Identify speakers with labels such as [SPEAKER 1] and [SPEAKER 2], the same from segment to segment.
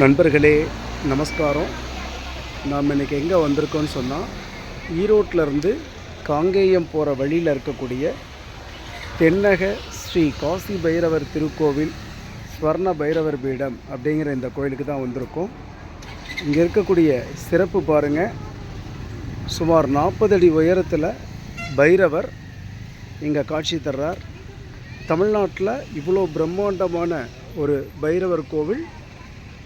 [SPEAKER 1] நண்பர்களே நமஸ்காரம். நாம் இன்றைக்கி எங்கே வந்திருக்கோம்னு சொன்னால் ஈரோட்டிலருந்து காங்கேயம் போகிற வழியில் இருக்கக்கூடிய தென்னக ஸ்ரீ காசி பைரவர் திருக்கோவில் ஸ்வர்ண பைரவர் பீடம் அப்படிங்கிற இந்த கோயிலுக்கு தான் வந்திருக்கோம். இங்கே இருக்கக்கூடிய சிறப்பு பாருங்கள் சுமார் நாற்பது அடி உயரத்தில் பைரவர் இங்கே காட்சி தர்றார். தமிழ்நாட்டில் இவ்வளோ பிரம்மாண்டமான ஒரு பைரவர் கோவில்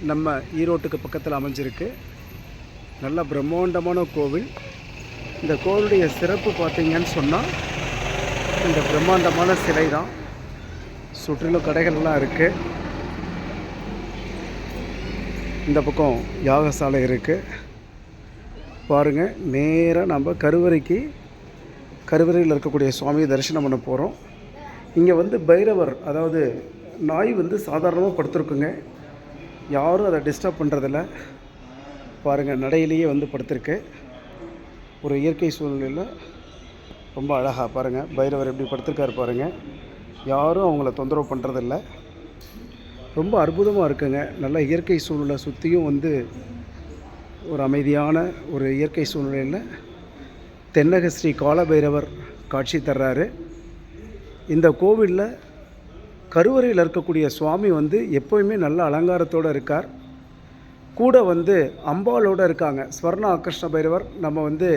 [SPEAKER 1] நம்ம ஈரோட்டுக்கு பக்கத்தில் அமைஞ்சிருக்கு. நல்ல பிரம்மாண்டமான கோவில். இந்த கோவிலுடைய சிறப்பு பார்த்தீங்கன்னு சொன்னால் இந்த பிரம்மாண்டமான சிலை தான் சுற்றிலும் கடைகள்லாம் இருக்குது இந்த பக்கம் யாகசாலை இருக்குது பாருங்கள் நேராக நம்ம கருவறைக்கு கருவறையில் இருக்கக்கூடிய சுவாமியை தரிசனம் பண்ண போகிறோம் இங்கே வந்து பைரவர் அதாவது நாய் வந்து சாதாரணமாக படுத்துருக்குங்க. யாரும் அதை டிஸ்டர்ப் பண்ணுறதில்ல பாருங்கள் நடையிலேயே வந்து படுத்திருக்கு. ஒரு இயற்கை சூழ்நிலையில் ரொம்ப அழகாக பாருங்கள் பைரவர் எப்படி படுத்திருக்காரு பாருங்கள் யாரும் அவங்கள தொந்தரவு பண்ணுறதில்ல ரொம்ப அற்புதமாக இருக்குங்க. நல்ல இயற்கை சூழ்நிலை சுற்றியும் வந்து ஒரு அமைதியான ஒரு இயற்கை சூழ்நிலையில் தென்னக ஸ்ரீ காலபைரவர் காட்சி தர்றாரு. இந்த கோவிலில் கருவறையில் இருக்கக்கூடிய சுவாமி வந்து எப்போயுமே நல்ல அலங்காரத்தோடு இருக்கார். கூட வந்து அம்பாலோடு இருக்காங்க. ஸ்வர்ண ஆகிருஷ்ண பைரவர். நம்ம வந்து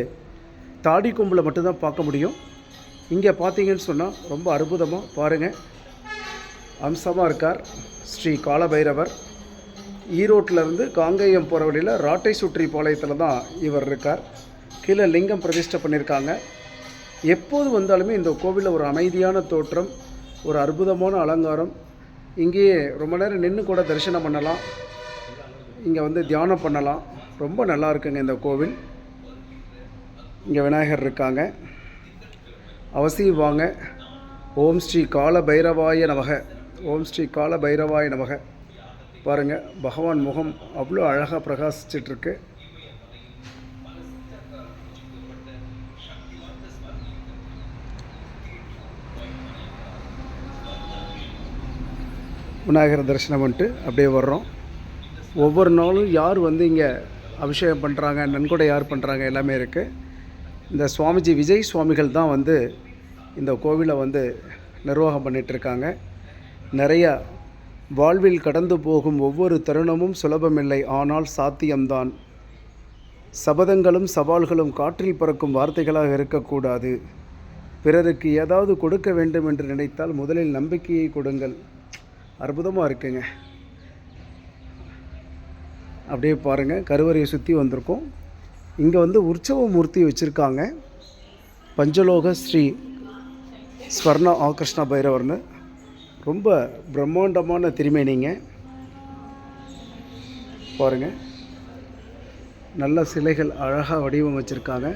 [SPEAKER 1] தாடி கொம்பில் மட்டும்தான் பார்க்க முடியும். இங்கே பார்த்தீங்கன்னு சொன்னால் ரொம்ப அற்புதமாக பாருங்கள் அம்சமாக இருக்கார் ஸ்ரீ காலபைரவர். ஈரோட்டிலேருந்து காங்கேயம் போகிற வழியில் ராட்டை சுற்றி பாளையத்தில் தான் இவர் இருக்கார். கீழே லிங்கம் பிரதிஷ்டை பண்ணியிருக்காங்க எப்போது வந்தாலுமே இந்த கோவிலில் ஒரு அமைதியான தோற்றம் ஒரு அற்புதமான அலங்காரம். இங்கேயே ரொம்ப நேரம் நின்று கூட தரிசனம் பண்ணலாம். இங்கே வந்து தியானம் பண்ணலாம். ரொம்ப நல்லா இருக்குங்க இந்த கோவில். இங்கே விநாயகர் இருக்காங்க. அவசியம் வாங்க. ஓம் ஸ்ரீ கால பைரவாய நமக. ஓம் ஸ்ரீ கால பைரவாய நமக. பாருங்கள் பகவான் முகம் அவ்வளோ அழகாக பிரகாசிச்சிட்ருக்கு விநாயகர் தரிசனம் பண்ணிட்டு அப்படியே வர்றோம். ஒவ்வொரு நாளும் யார் வந்து இங்கே அபிஷேகம் பண்ணுறாங்க நன்கொடை யார் பண்ணுறாங்க எல்லாமே இருக்குது இந்த சுவாமிஜி விஜய் சுவாமிகள் தான் வந்து இந்த கோவிலை வந்து நிர்வாகம் பண்ணிகிட்ருக்காங்க நிறையா நிறைய வாழ்வில் கடந்து போகும் ஒவ்வொரு தருணமும் சுலபமில்லை ஆனால் சாத்தியம்தான். சபதங்களும் சவால்களும் காற்றில் பறக்கும் வார்த்தைகளாக இருக்கக்கூடாது. பிறருக்கு ஏதாவது கொடுக்க வேண்டும் என்று நினைத்தால் முதலில் நம்பிக்கையை கொடுங்கள். அற்புதமாக இருக்குங்க. அப்படியே பாருங்கள் கருவறையை சுற்றி வந்திருக்கோம். இங்கே வந்து உற்சவ மூர்த்தி வச்சுருக்காங்க. பஞ்சலோக ஸ்ரீ ஸ்வர்ண ஆகிருஷ்ண பைரவர்னு. ரொம்ப பிரம்மாண்டமான திருமேனிங்க. பாருங்கள் நல்ல சிலைகள் அழகாக வடிவமைச்சிருக்காங்க.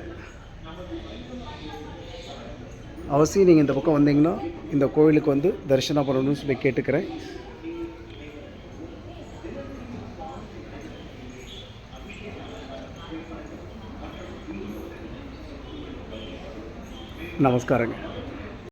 [SPEAKER 1] அவசியம் நீங்கள் இந்த பக்கம் வந்தீங்கன்னா இந்த கோவிலுக்கு வந்து தரிசனம் பண்ணணும்னு சொல்லி கேட்டுக்கிறேன். நமஸ்காரங்க.